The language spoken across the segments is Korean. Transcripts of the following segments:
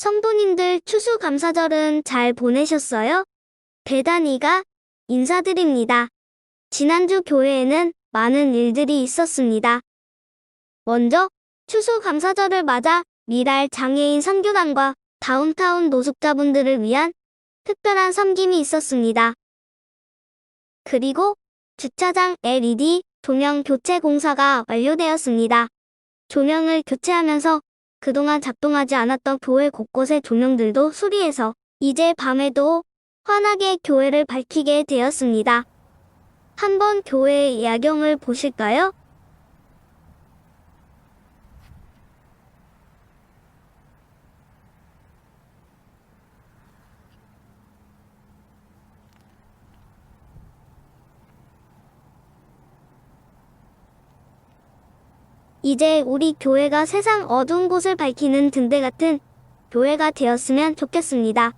성도님들 추수감사절은 잘 보내셨어요? 배단이가 인사드립니다. 지난주 교회에는 많은 일들이 있었습니다. 먼저 추수감사절을 맞아 미랄 장애인 선교단과 다운타운 노숙자분들을 위한 특별한 섬김이 있었습니다. 그리고 주차장 LED 조명 교체 공사가 완료되었습니다. 조명을 교체하면서 그동안 작동하지 않았던 교회 곳곳의 조명들도 수리해서 이제 밤에도 환하게 교회를 밝히게 되었습니다. 한번 교회의 야경을 보실까요? 이제 우리 교회가 세상 어두운 곳을 밝히는 등대 같은 교회가 되었으면 좋겠습니다.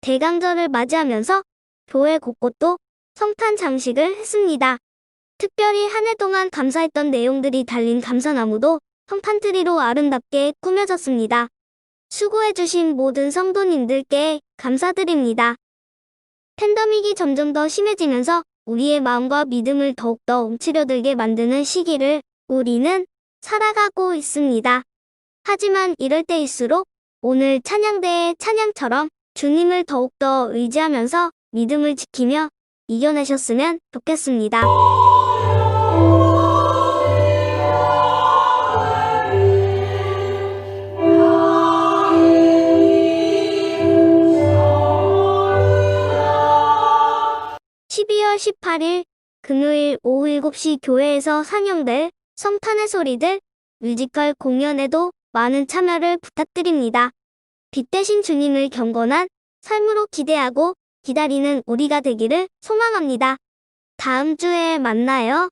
대강절을 맞이하면서 교회 곳곳도 성탄 장식을 했습니다. 특별히 한 해 동안 감사했던 내용들이 달린 감사나무도 성탄 트리로 아름답게 꾸며졌습니다. 수고해주신 모든 성도님들께 감사드립니다. 팬데믹이 점점 더 심해지면서 우리의 마음과 믿음을 더욱더 움츠려들게 만드는 시기를 우리는 살아가고 있습니다. 하지만 이럴 때일수록 오늘 찬양대의 찬양처럼 주님을 더욱더 의지하면서 믿음을 지키며 이겨내셨으면 좋겠습니다. (12월 18일) 금요일 오후 7시 교회에서 상영될 성탄의 소리들 뮤지컬 공연에도 많은 참여를 부탁드립니다. 빛 대신 주님을 경건한 삶으로 기대하고 기다리는 우리가 되기를 소망합니다. 다음 주에 만나요.